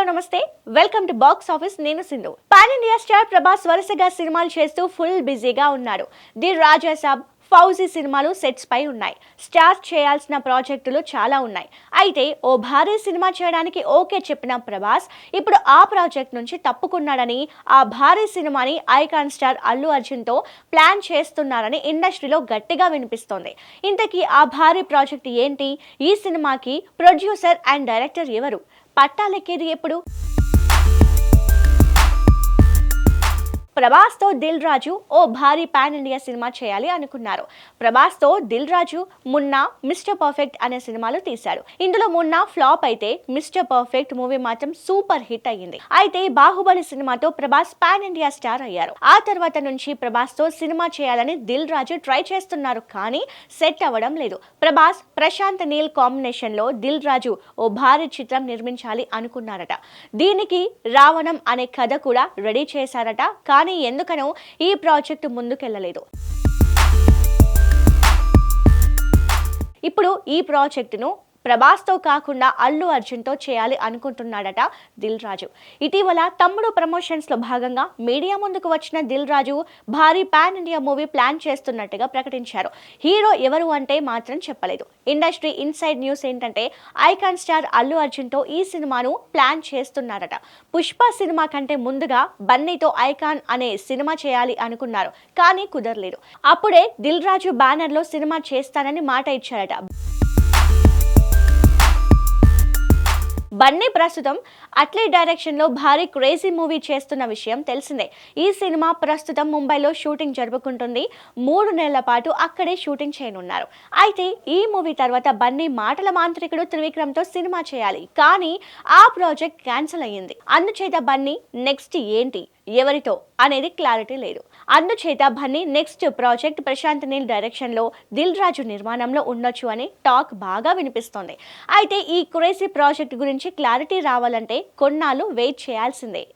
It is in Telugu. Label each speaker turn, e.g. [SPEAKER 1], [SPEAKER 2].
[SPEAKER 1] హలో నమస్తే. వెల్కమ్ టు బాక్స్ ఆఫీస్ నేను Sindhu. Pan India star Prabhas వరుసగా సినిమాలు చేస్తూ ఫుల్ బిజీగా ఉన్నాడు ది రాజా సాబ్ ఫౌజీ సినిమాలు సెట్స్ పై ఉన్నాయి. స్టార్ చేయాల్సిన ప్రాజెక్టులు చాలా ఉన్నాయి. అయితే ఓ భారీ సినిమా చేయడానికి ఓకే చెప్పిన ప్రభాస్ ఇప్పుడు ఆ ప్రాజెక్ట్ నుంచి తప్పుకున్నాడని ఆ భారీ సినిమాని ఐకాన్ స్టార్ అల్లు అర్జున్తో ప్లాన్ చేస్తున్నారని ఇండస్ట్రీలో గట్టిగా వినిపిస్తోంది. ఇంతకీ ఆ భారీ ప్రాజెక్ట్ ఏంటి? ఈ సినిమాకి ప్రొడ్యూసర్ అండ్ డైరెక్టర్ ఎవరు? పట్టాలెక్కేది ఎప్పుడు? ప్రభాస్తో దిల్ రాజు ఓ భారీ పాన్ ఇండియా సినిమా చేయాలి అనుకున్నారు. ప్రభాస్తో దిల్ రాజు మున్నా మిస్టర్ పర్ఫెక్ట్ అనే సినిమాలు తీశాడు ఇందులో మున్నా ఫ్లాప్ అయితే మిస్టర్ పర్ఫెక్ట్ మూవీ మాత్రం సూపర్ హిట్ అయ్యింది. అయితే బాహుబలి సినిమాతో ప్రభాస్ పాన్ ఇండియా స్టార్ అయ్యారు. ఆ తర్వాత నుంచి ప్రభాస్తో సినిమా చేయాలని దిల్ రాజు ట్రై చేస్తున్నారు కానీ సెట్ అవ్వడం లేదు. ప్రభాస్ ప్రశాంత్ నీల్ కాంబినేషన్లో దిల్ రాజు ఓ భారీ చిత్రం నిర్మించాలి అనుకున్నారట. దీనికి రావణం అనే కథ కూడా రెడీ చేశారట. కానీ ఎందుకనో ఈ ప్రాజెక్టు ముందుకెళ్ళలేదు ఇప్పుడు ఈ ప్రాజెక్టును ప్రభాస్తో కాకుండా అల్లు అర్జున్తో చేయాలి అనుకుంటున్నాడట దిల్ రాజు. ఇటీవల తమ్ముడు ప్రమోషన్స్లో భాగంగా మీడియా ముందుకు వచ్చిన దిల్ రాజు భారీ పాన్ ఇండియా మూవీ ప్లాన్ చేస్తున్నట్టుగా ప్రకటించారు. హీరో ఎవరు అంటే మాత్రం చెప్పలేదు. ఇండస్ట్రీ ఇన్సైడ్ న్యూస్ ఏంటంటే ఐకాన్ స్టార్ అల్లు అర్జున్తో ఈ సినిమాను ప్లాన్ చేస్తున్నారట. పుష్ప సినిమా కంటే ముందుగా బన్నీతో ఐకాన్ అనే సినిమా చేయాలి అనుకున్నారు కానీ కుదరలేదు. అప్పుడే దిల్ రాజు బ్యానర్లో సినిమా చేస్తానని మాట ఇచ్చారట బన్నీ ప్రస్తుతం అట్లీ డైరెక్షన్లో భారీ క్రేజీ మూవీ చేస్తున్న విషయం తెలిసిందే. ఈ సినిమా ప్రస్తుతం ముంబైలో షూటింగ్ జరుపుకుంటుంది. మూడు నెలల పాటు అక్కడే షూటింగ్ చేయనున్నారు. అయితే ఈ మూవీ తర్వాత బన్నీ మాటల మాంత్రికుడు త్రివిక్రమ్తో సినిమా చేయాలి. కానీ ఆ ప్రాజెక్ట్ క్యాన్సిల్ అయ్యింది. అందుచేత బన్నీ నెక్స్ట్ ఏంటి? ఎవరితో అనేది క్లారిటీ లేదు. అందుచేత బన్నీ నెక్స్ట్ ప్రాజెక్ట్ ప్రశాంత్ నీల్ డైరెక్షన్లో దిల్ రాజు నిర్మాణంలో ఉండొచ్చు అని టాక్ బాగా వినిపిస్తోంది. అయితే ఈ క్రేజీ ప్రాజెక్ట్ గురించి క్లారిటీ రావాలంటే కొన్నాళ్ళు వెయిట్ చేయాల్సిందే.